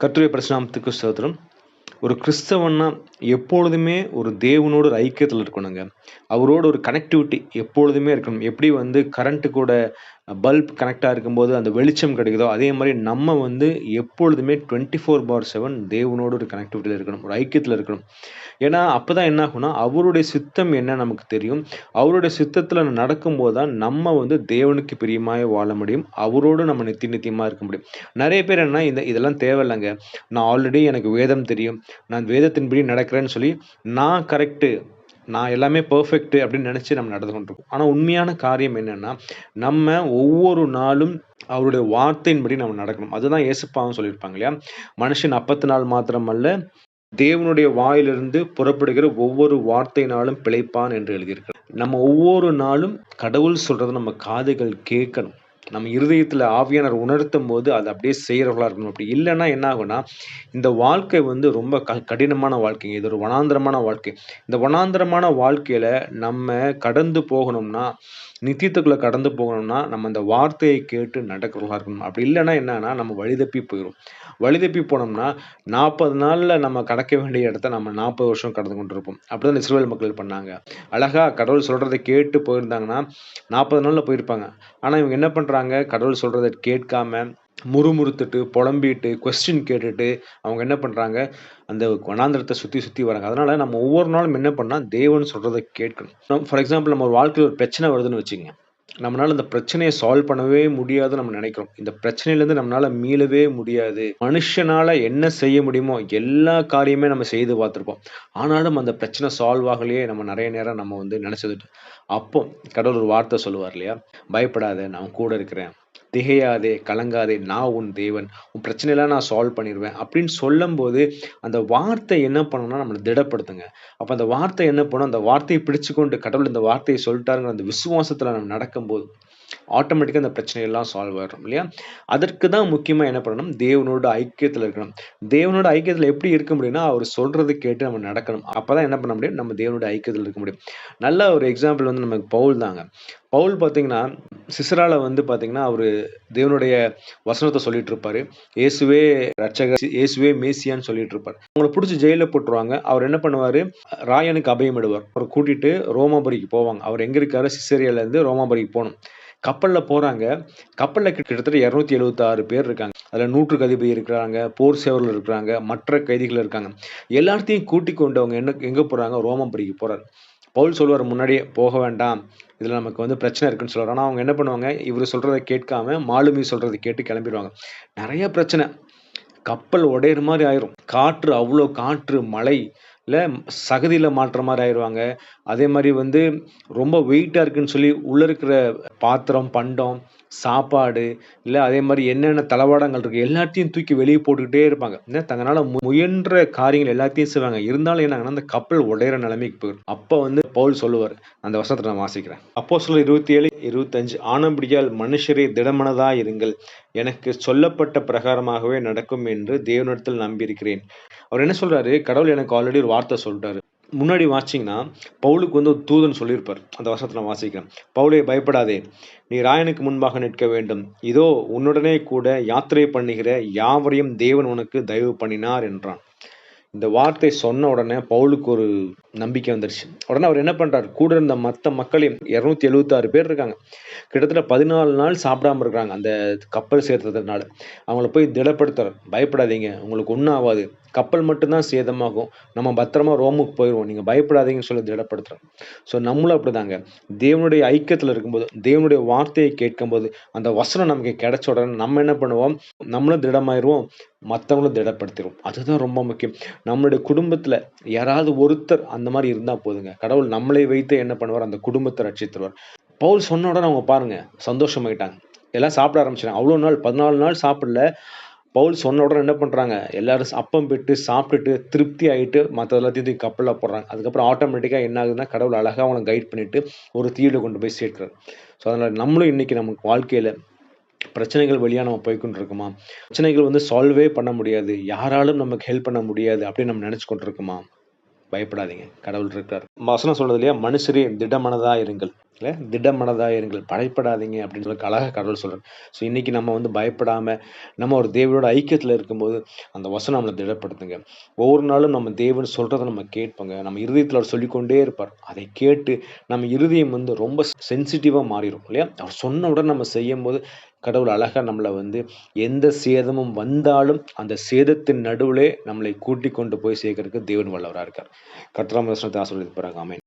கர்த்தருடைய பிரசனாமத்துக்கு சோதரம் ஒரு கிறிஸ்தவன்னா எப்பொழுதுமே ஒரு தேவனோட ஒரு ஐக்கியத்தில் இருக்கணுங்க. அவரோட ஒரு கனெக்டிவிட்டி எப்பொழுதுமே இருக்கணும். எப்படி வந்து கரண்ட்டு கூட பல்ப் கனெக்டாக இருக்கும்போது அந்த வெளிச்சம் கிடைக்குதோ அதே மாதிரி நம்ம வந்து எப்பொழுதுமே டுவெண்ட்டி ஃபோர் பார் செவன் தேவனோட ஒரு கனெக்டிவிட்டியில் இருக்கணும் ஒரு ஐக்கியத்தில் இருக்கணும். ஏன்னா அப்போ தான் என்ன ஆகும்னா அவருடைய சித்தம் என்ன நமக்கு தெரியும்? அவருடைய சித்தத்தில் நடக்கும்போது தான் நம்ம வந்து தேவனுக்கு பிரியமாக வாழ முடியும் அவரோடு நம்ம நித்திய நித்தியமாக இருக்க முடியும். நிறைய பேர் என்ன இந்த இதெல்லாம் தேவையில்லைங்க. நான் ஆல்ரெடி எனக்கு வேதம் தெரியும். நான் வேதத்தின்படி நடக்கிறேன்னு சொல்லி நான் கரெக்டு நான் எல்லாமே பர்ஃபெக்ட் அப்படின்னு நினச்சி நம்ம நடந்து கொண்டிருக்கோம். ஆனால் உண்மையான காரியம் என்னென்னா நம்ம ஒவ்வொரு நாளும் அவருடைய வார்த்தையின்படி நம்ம நடக்கணும். அதுதான் இயேசுப்பாவும் சொல்லியிருப்பாங்க இல்லையா? மனுஷன் அப்பத்து நாள் மாத்திரமல்ல தேவனுடைய வாயிலிருந்து புறப்படுகிற ஒவ்வொரு வார்த்தையினாலும் பிழைப்பான் என்று எழுதியிருக்கிறார். நம்ம ஒவ்வொரு நாளும் கடவுள் சொல்றதை நம்ம காதுகள் கேட்கணும். நம்ம இருதயத்தில் ஆவியானர் உணர்த்தும் போது அதை அப்படியே செய்கிறவர்களாக இருக்கணும். அப்படி இல்லைன்னா என்ன ஆகும்னா இந்த வாழ்க்கை வந்து ரொம்ப க கடினமான வாழ்க்கைங்க இது ஒரு வனாந்திரமான வாழ்க்கை. இந்த வனாந்திரமான வாழ்க்கையில நம்ம கடந்து போகணும்னா நித்தியத்துக்குள்ளே கடந்து போகணும்னா நம்ம அந்த வார்த்தையை கேட்டு நடக்கிறவர்களா இருக்கணும். அப்படி இல்லைன்னா என்னன்னா நம்ம வழிதப்பி போயிடும் வழிதப்பி போனோம்னா நாற்பது நாளில் நம்ம கடக்க வேண்டிய இடத்த நம்ம நாற்பது வருஷம் கடந்து கொண்டிருப்போம். அப்படி தான் இஸ்ரேல் மக்கள் பண்ணாங்க. அழகாக கடவுள் சொல்கிறத கேட்டு போயிருந்தாங்கன்னா நாற்பது நாளில் போயிருப்பாங்க. ஆனால் இவங்க என்ன பண்ணுறாங்க கடவுள் சொல்கிறத கேட்காம முறுமுறுத்துட்டு புலம்பிட்டு கொஸ்டின் கேட்டுட்டு அவங்க என்ன பண்ணுறாங்க அந்த வனாந்திரத்தை சுற்றி சுற்றி வராங்க. அதனால் நம்ம ஒவ்வொரு நாளும் என்ன பண்ணால் தேவன் சொல்கிறத கேட்கணும். ஃபார் எக்ஸாம்பிள் நம்ம ஒரு வாழ்க்கையில் ஒரு பிரச்சனை வருதுன்னு வச்சுங்க. நம்மளால இந்த பிரச்சனையை சால்வ் பண்ணவே முடியாது நம்ம நினைக்கிறோம். இந்த பிரச்சனையிலேருந்து நம்மளால மீளவே முடியாது. மனுஷனால என்ன செய்ய முடியுமோ எல்லா காரியமே நம்ம செய்து பார்த்துருப்போம். ஆனாலும் அந்த பிரச்சனை சால்வ் ஆகலையே நம்ம நிறைய நேரம் நம்ம வந்து நினைச்சதுட்டு. அப்போ கடவுள் ஒரு வார்த்தை சொல்லுவார் இல்லையா? பயப்படாத நான் கூட இருக்கிறேன். திகையாதே கலங்காதே நான் உன் தேவன் உன் பிரச்சனையெல்லாம் நான் சால்வ் பண்ணிடுவேன் அப்படின்னு சொல்லும்போது அந்த வார்த்தை என்ன பண்ணணும்னா நம்மளை திடப்படுத்துங்க. அப்போ அந்த வார்த்தை என்ன பண்ணும்? அந்த வார்த்தையை பிடிச்சு கொண்டு கடவுள் இந்த வார்த்தையை சொல்லிட்டாருங்கிற அந்த விசுவாசத்தில் நம்ம நடக்கும்போது ஆட்டோமேட்டிக்காக அந்த பிரச்சனையெல்லாம் சால்வ் ஆகிடும் இல்லையா? அதற்கு தான் முக்கியமாக என்ன பண்ணணும்? தேவனோட ஐக்கியத்தில் இருக்கணும். தேவனோட ஐக்கியத்தில் எப்படி இருக்க முடியும்னா அவர் சொல்கிறது கேட்டு நம்ம நடக்கணும். அப்போ தான் என்ன பண்ண முடியும்? நம்ம தேவனோட ஐக்கியத்தில் இருக்க முடியும். நல்ல ஒரு எக்ஸாம்பிள் வந்து நமக்கு பவுல் தாங்க. பவுல் பார்த்தீங்கன்னா சிசரால வந்து பார்த்தீங்கன்னா அவர் தேவனுடைய வசனத்தை சொல்லிட்டு இருப்பாரு. இயேசுவே ரட்சகர் இயேசுவே மேசியான்னு சொல்லிட்டு இருப்பார். அவங்களை பிடிச்சி ஜெயிலில் போட்டுருவாங்க. அவர் என்ன பண்ணுவார்? ராயனுக்கு அபயம் இடுவார் அவர் கூட்டிட்டு ரோமாபுரிக்கு போவாங்க. அவர் எங்க இருக்காரு? சிசேரியால இருந்து ரோமாபுரிக்கு போகணும். கப்பலில் போகிறாங்க கப்பலில் கிட்டத்தட்ட இரநூத்தி எழுபத்தாறு பேர் இருக்காங்க. அதில் நூற்றுக்கு அதிபதி இருக்கிறாங்க போர் சேவர்கள் இருக்கிறாங்க மற்ற கைதிகள் இருக்காங்க. எல்லாத்தையும் கூட்டி கொண்டு அவங்க என்ன எங்கே போகிறாங்க ரோமாபுரிக்கு போகிறார் பவுல் சொல்லுவார் முன்னாடியே போக வேண்டாம். இதில் நமக்கு வந்து பிரச்சனை இருக்குன்னு சொல்லுவார் ஆனால் அவங்க என்ன பண்ணுவாங்க? இவர் சொல்கிறத கேட்காம மாலுமி சொல்கிறத கேட்டு கிளம்பிடுவாங்க. நிறைய பிரச்சனை. கப்பல் உடையிற மாதிரி ஆயிரும். காற்று அவ்வளோ காற்று மழை இல்லை சகதியில் மாற்ற மாதிரி ஆயிடுவாங்க அதே மாதிரி வந்து ரொம்ப வெயிட்டாக இருக்குன்னு சொல்லி உள்ளே இருக்கிற பாத்திரம் பண்டம் சாப்பாடு இல்லை அதே மாதிரி என்னென்ன தளவாடங்கள் இருக்குது எல்லாத்தையும் தூக்கி வெளியே போட்டுக்கிட்டே இருப்பாங்க. ஏன்னா தங்களால் முயன்ற காரியங்கள் எல்லாத்தையும் செய்வாங்க. இருந்தாலும் என்னங்கன்னா அந்த கப்பல் உடையிற நிலைமைக்கு போயிடும். அப்போ வந்து பவுல் சொல்லுவார் அந்த வசனத்தை நான் வாசிக்கிறேன். அப்போ சொல்ல இருபத்தி ஏழு இருபத்தஞ்சு ஆனபடியால் மனுஷரே திடமனதாக இருங்கள். எனக்கு சொல்லப்பட்ட பிரகாரமாகவே நடக்கும் என்று தேவனிடத்தில் நம்பியிருக்கிறேன். அவர் என்ன சொல்கிறாரு கடவுள் எனக்கு ஆல்ரெடி ஒரு வார்த்தை சொல்கிறாரு முன்னாடி வாசிங்கன்னா பவுலுக்கு வந்து ஒரு தூதன் சொல்லியிருப்பார். அந்த வசனத்தை நான் வாசிக்கிறேன். பவுலே பயப்படாதே. நீ ராயனுக்கு முன்பாக நிற்க வேண்டும். இதோ உன்னுடனே கூட யாத்திரை பண்ணுகிற யாவரையும் தேவன் உனக்கு தயவு பண்ணினார் என்றான். இந்த வார்த்தை சொன்ன உடனே பவுலுக்கு ஒரு நம்பிக்கை வந்துருச்சு. உடனே அவர் என்ன பண்ணுறாரு கூட இருந்த மற்ற மக்களையும் இரநூத்தி எழுபத்தாறு பேர் இருக்காங்க. கிட்டத்தட்ட பதினாலு நாள் சாப்பிடாம இருக்கிறாங்க அந்த கப்பல் சேர்த்ததுனால. அவங்கள போய் திடப்படுத்துறார். பயப்படாதீங்க. உங்களுக்கு ஒன்றும் ஆகாது. கப்பல் மட்டும்தான் சேதமாகும். நம்ம பத்திரமா ரோமுக்கு போயிடுவோம் நீங்கள் பயப்படாதீங்கன்னு சொல்லி திடப்படுத்துகிறோம் ஸோ நம்மளும் அப்படிதாங்க. தேவனுடைய ஐக்கியத்தில் இருக்கும்போது தேவனுடைய வார்த்தையை கேட்கும்போது அந்த வசனம் நமக்கு கிடைச்ச உடனே நம்ம என்ன பண்ணுவோம்? நம்மளும் திடமாயிருவோம். மற்றவங்களும் திடப்படுத்திடும் அதுதான் ரொம்ப முக்கியம். நம்மளுடைய குடும்பத்தில் யாராவது ஒருத்தர் அந்த மாதிரி இருந்தால் போதுங்க. கடவுள் நம்மளை வைத்து என்ன பண்ணுவார்? அந்த குடும்பத்தை ரட்சித்துருவார். பவுல் சொன்ன உடனே அவங்க பாருங்க சந்தோஷமாயிட்டாங்க. எல்லாம் சாப்பிட ஆரம்பிச்சிட்டாங்க. அவ்வளோ நாள் பதினாலு நாள் சாப்பிடல. பவுல் சொன்ன உடனே என்ன பண்ணுறாங்க எல்லாரும் அப்பம் பெற்று சாப்பிட்டுட்டு திருப்தி ஆகிட்டு மற்ற எல்லாத்தையும் தூக்கி கப்பலில் போடுறாங்க. அதுக்கப்புறம் ஆட்டோமேட்டிக்காக என்ன ஆகுதுன்னா கடவுள் அழகாக அவங்களை கைட் பண்ணிட்டு ஒரு தீவில் கொண்டு போய் சேர்க்கிறார். ஸோ அதனால் நம்மளும் இன்னைக்கு நமக்கு வாழ்க்கையில் பிரச்சனைகள் வழியாக நம்ம போய்கொண்டு இருக்குமா பிரச்சனைகள் வந்து சால்வே பண்ண முடியாது. யாராலும் நமக்கு ஹெல்ப் பண்ண முடியாது அப்படின்னு நம்ம நினச்சி கொண்டு இருக்குமா பயப்படாதீங்க. கடவுள் இருக்கார் வசனம் சொல்றது இல்லையா? மனுஷரே திடமனதாக இருங்கள் இல்லை? திடமனதாக இருங்கள் பயப்படாதீங்க அப்படின்னு சொல்லி அழகாக கடவுள் சொல்கிறார் ஸோ இன்றைக்கி நம்ம வந்து பயப்படாமல் நம்ம ஒரு தேவனோட ஐக்கியத்தில் இருக்கும்போது அந்த வசனம் நம்மளை திடப்படுத்துங்க. ஒவ்வொரு நாளும் நம்ம தேவன் சொல்கிறத நம்ம கேட்போங்க. நம்ம இருதயத்தில் அவர் சொல்லிக்கொண்டே இருப்பார். அதை கேட்டு நம்ம இருதயம் வந்து ரொம்ப சென்சிட்டிவாக மாறிடும் இல்லையா? அவர் சொன்ன உடனே நம்ம செய்யும் போது கடவுள் அழகாக நம்மளை வந்து எந்த சேதமும் வந்தாலும் அந்த சேதத்தின் நடுவிலே நம்மளை கூட்டி கொண்டு போய் சேர்க்கறதுக்கு தேவன் வல்லவராக இருக்கார். கர்த்தராம வசனத்தை போகிறாங்க ஆமென்.